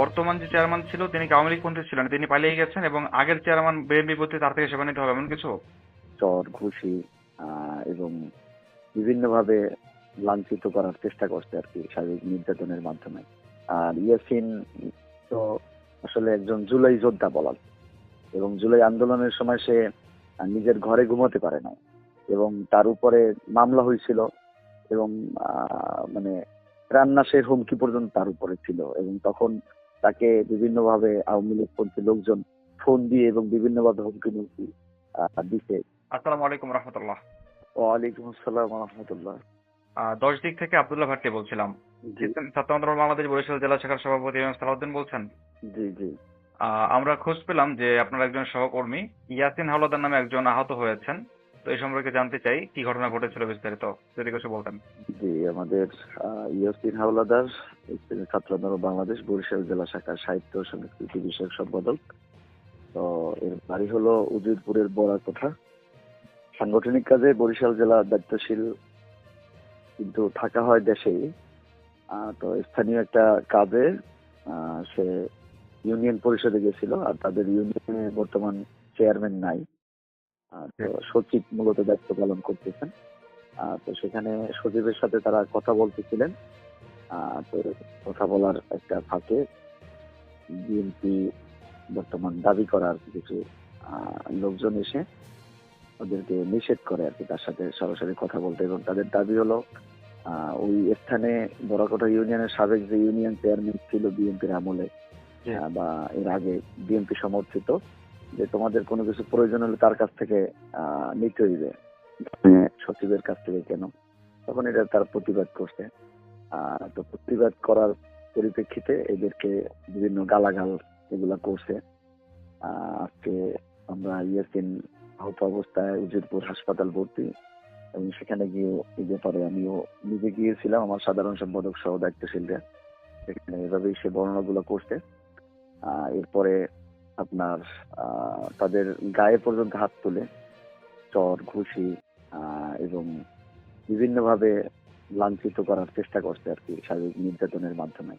বর্তমান যে চেয়ারম্যান ছিল, তিনি আওয়ামী লীগপন্থী ছিলেন, তিনি পালিয়ে গেছেন এবং আগের চেয়ারম্যান বিএনপি প্রতি তার থেকে সেবা নিতে হবে, এমন কিছু? চর, ঘুষি এবং বিভিন্নভাবে লাঞ্ছিত করার চেষ্টা করছে আর কি শারীরিক নির্যাতনের মাধ্যমে। আর ইয়াসিন তো আসলে একজন জুলাই যোদ্ধা বলা যায়। এবং জুলাই আন্দোলনের সময় সে নিজের ঘরে ঘুমাতে পারে না এবং তার উপরে মামলা হয়েছিল এবং মানে প্রাণনাশের হুমকি পর্যন্ত তার উপরে ছিল। এবং তখন তাকে বিভিন্নভাবে আওয়ামী লীগপন্থী লোকজন ফোন দিয়ে এবং বিভিন্নভাবে হুমকি মুমকি আহ, দিছে। আসসালামু আলাইকুম রহমতুল্লাহ। ওয়ালাইকুম আসসালাম রহমতুল্লাহ। দশ দিক থেকে আব্দুল্লাহ ভাট্টি বলছিলাম। ছাত্র আন্দোলন বাংলাদেশ বরিশাল জেলা শাখার সভাপতি এবং সালাউদ্দিন বলছেন। জি জি। আহ, আমরা খোঁজ পেলাম যে আপনার একজন সহকর্মী ইয়াসিন হাওলাদার নামে একজন আহত হয়েছেন। তো এই সম্পর্কে জানতে চাই, কি ঘটনা ঘটেছিল বিস্তারিত, যদি কিছু বলতেন। জি, আমাদের ইয়াসিন হাওলাদার, তিনি ছাত্র আন্দোলন বাংলাদেশ, বরিশাল জেলা শাখা সাহিত্য সংস্কৃতি বিষয়ক সম্পাদক। তো এর বাড়ি হলো উজিরপুরের বড়াকোঠা সাংগঠনিক কাজে বরিশাল জেলা দায়িত্বশীল, কিন্তু থাকা হয় দেশেই। তো স্থানীয় একটা কাজে সে ইউনিয়ন পরিষদে গেছিল, আর তাদের ইউনিয়নে বর্তমান চেয়ারম্যান নাই। তো সচিব মূলত দায়িত্ব পালন করতেছেন। তো সেখানে সচিবের সাথে তারা কথা বলতেছিলেন। তো কথা বলার একটা ফাঁকে বিএনপি বর্তমান দাবি করার কিছু লোকজন এসে ওদেরকে নিষেধ করে আর কি তার সাথে সরাসরি কথা বলতে। এবং তাদের দাবি হলো আহ, ওই স্থানে বড়াকোটা ইউনিয়নের সাবেক যে ইউনিয়ন চেয়ারম্যান ছিল বিএনপির আমলে বা এর আগে বিএনপি সমর্থিত যে তোমাদের কোনো কিছু প্রয়োজন হলে তার কাছ থেকে নিতে হইবে। মানে সচিবের কাছ থেকে কেন? তখন এটা তার প্রতিবাদ করছে। তো প্রতিবাদ করার পরিপ্রেক্ষিতে এদেরকে বিভিন্ন গালাগাল এগুলা করছে। আজকে আমরা ইয়াসিন আহত অবস্থায় উজিরপুর হাসপাতাল ভর্তি। এবং সেখানে গিয়ে এই ব্যাপারে আমিও নিজে গিয়েছিলাম, আমার সাধারণ সম্পাদক সহ দায়িত্বশীলরা। সেখানে এভাবেই সে বর্ণনাগুলো করছে। এরপরে আপনার তাদের গায়ে পর্যন্ত হাত তুলে চর ঘুষি এবং বিভিন্নভাবে লাঞ্ছিত করার চেষ্টা করছে আর কি শারীরিক নির্যাতনের মাধ্যমে।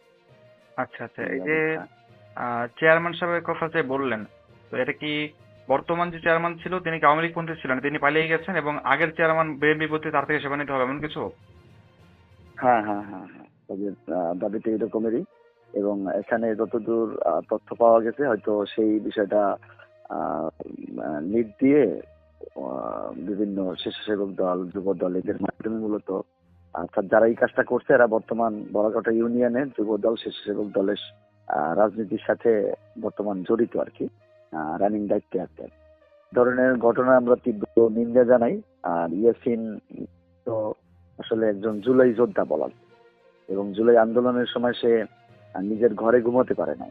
আচ্ছা আচ্ছা এই যে চেয়ারম্যান সাহেবের কথা যে বললেন তো এটা কি বর্তমান যে চেয়ারম্যান ছিল তিনি কি আওয়ামী লীগপন্থী ছিলেন? তিনি পালিয়ে গেছেন এবং আগের চেয়ারম্যান বিএনপি প্রতি তার থেকে সেবা নিতে হবে এমন কিছু? হ্যাঁ হ্যাঁ হ্যাঁ হ্যাঁ। তাদের দাবিটা এরকমেরই। এবং এখানে যতদূর তথ্য পাওয়া গেছে, হয়তো সেই বিষয়টা লিড দিয়ে বিভিন্ন স্বেচ্ছাসেবক দল, যুব দল, এদের মাধ্যমে মূলত অর্থাৎ যারা এই কাজটা করছে, এরা বর্তমান বড়াকটা ইউনিয়নের যুব দল, স্বেচ্ছাসেবক দলের রাজনীতির সাথে বর্তমান জড়িত আর কি রানিং দায়িত্বে আছে ধরনের ঘটনা আমরা তীব্র নিন্দা জানাই, আর ইয়াসিন তো আসলে একজন জুলাই যোদ্ধা বলা যায়। এবং জুলাই আন্দোলনের সময় সে নিজের ঘরে ঘুমাতে পারে না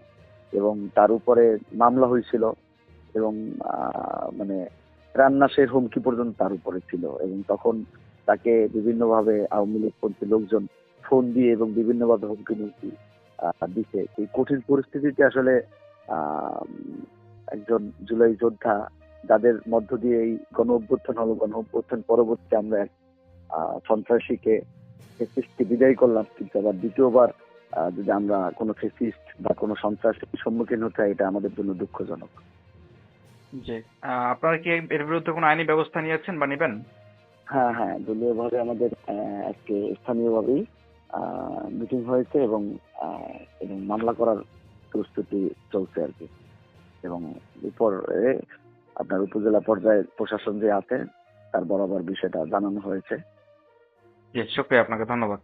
এবং তার উপরে মামলা হয়েছিল এবং মানে প্রাণনাশের হুমকি পর্যন্ত তার উপরে ছিল এবং তখন তাকে বিভিন্নভাবে আওয়ামী লীগপন্থী লোকজন ফোন দিয়ে এবং বিভিন্নভাবে হুমকি আহ, দিছে। এই কঠিন পরিস্থিতিতে আসলে একজন জুলাই যোদ্ধা যাদের মধ্য দিয়ে এই গণ অভ্যুত্থান হলো গণ অভ্যুত্থান পরবর্তী আমরা এক সন্ত্রাসীকে ফেসিস্টকে বিদায় করলাম। কিন্তু আবার দ্বিতীয়বার যদি আমরা কোনো ফেসিস্ট বা কোনো সন্ত্রাসের সম্মুখীন হতে হয় এটা আমাদের জন্য দুঃখজনক। জি। আপনারা কি এর বিরুদ্ধে কোনো আইনি ব্যবস্থা নিয়েছেন বা নেবেন? হ্যাঁ হ্যাঁ দলীয়ভাবে আমাদের আহ, আজকে স্থানীয়ভাবেই মিটিং হয়েছে এবং এবং মামলা করার প্রস্তুতি চলছে আর কি। এবং এরপরে আপনার উপজেলা পর্যায়ে প্রশাসন যে আছে তার বরাবর বিষয়টা জানানো হয়েছে। জি শুক্রিয়া আপনাকে ধন্যবাদ।